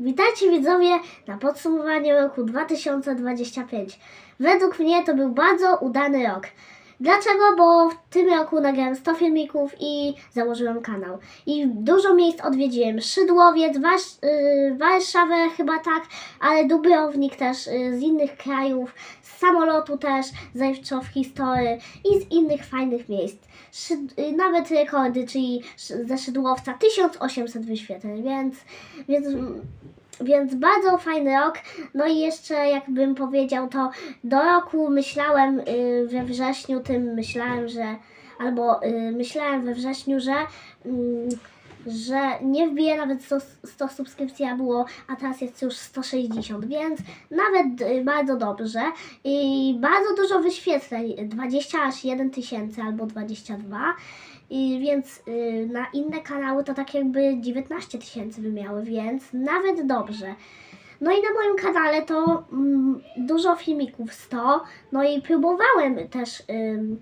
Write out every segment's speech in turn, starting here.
Witajcie widzowie na podsumowanie roku 2025. Według mnie to był bardzo udany rok. Dlaczego? Bo w tym roku nagrałem 100 filmików i założyłem kanał. I dużo miejsc odwiedziłem. Szydłowiec, Wasz, yy, Warszawę chyba tak, ale Dubrownik też yy, z innych krajów, z samolotu też, Zajwczo w historii i z innych fajnych miejsc. Szyd, yy, nawet rekordy, czyli ze Szydłowca 1800 wyświetleń, więc, więc więc bardzo fajny rok. No i jeszcze jakbym powiedział, to do roku myślałem y, we wrześniu tym myślałem, że albo y, myślałem we wrześniu, że mm, że nie wbije nawet 100, 100 subskrypcji, a było, a teraz jest już 160, więc nawet y, bardzo dobrze i bardzo dużo wyświetleń, 20 aż 1 tysięcy albo 22 i więc y, na inne kanały to tak jakby 19 tysięcy by miały, więc nawet dobrze. No i na moim kanale to mm, dużo filmików 100, no i próbowałem też. ym,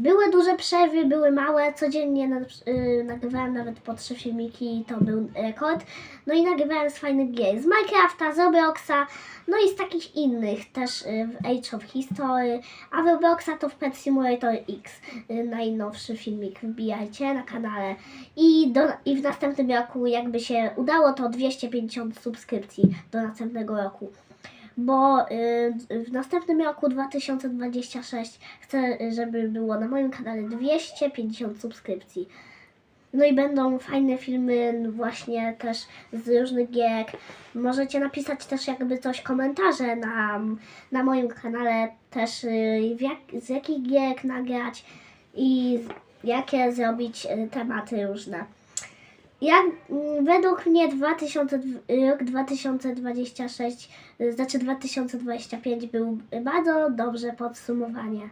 były duże przerwy, były małe, codziennie na, y, nagrywałem nawet po trzy filmiki, to był rekord. No i nagrywałem z fajnych gier, z Minecrafta, z Robloxa, no i z takich innych też y, w Age of History, a w Robloxa to w Pet Simulator X, y, najnowszy filmik. Wbijajcie na kanale. I, do, I w następnym roku jakby się udało to 250 subskrypcji do następnego roku bo y, w następnym roku 2026 chcę, żeby było na moim kanale 250 subskrypcji. No i będą fajne filmy właśnie też z różnych gier. Możecie napisać też jakby coś komentarze na, na moim kanale też y, jak, z jakich gier nagrać i jakie zrobić y, tematy różne. Jak mm, według mnie 2000, rok 2026, y, znaczy 2025 był bardzo dobrze podsumowanie.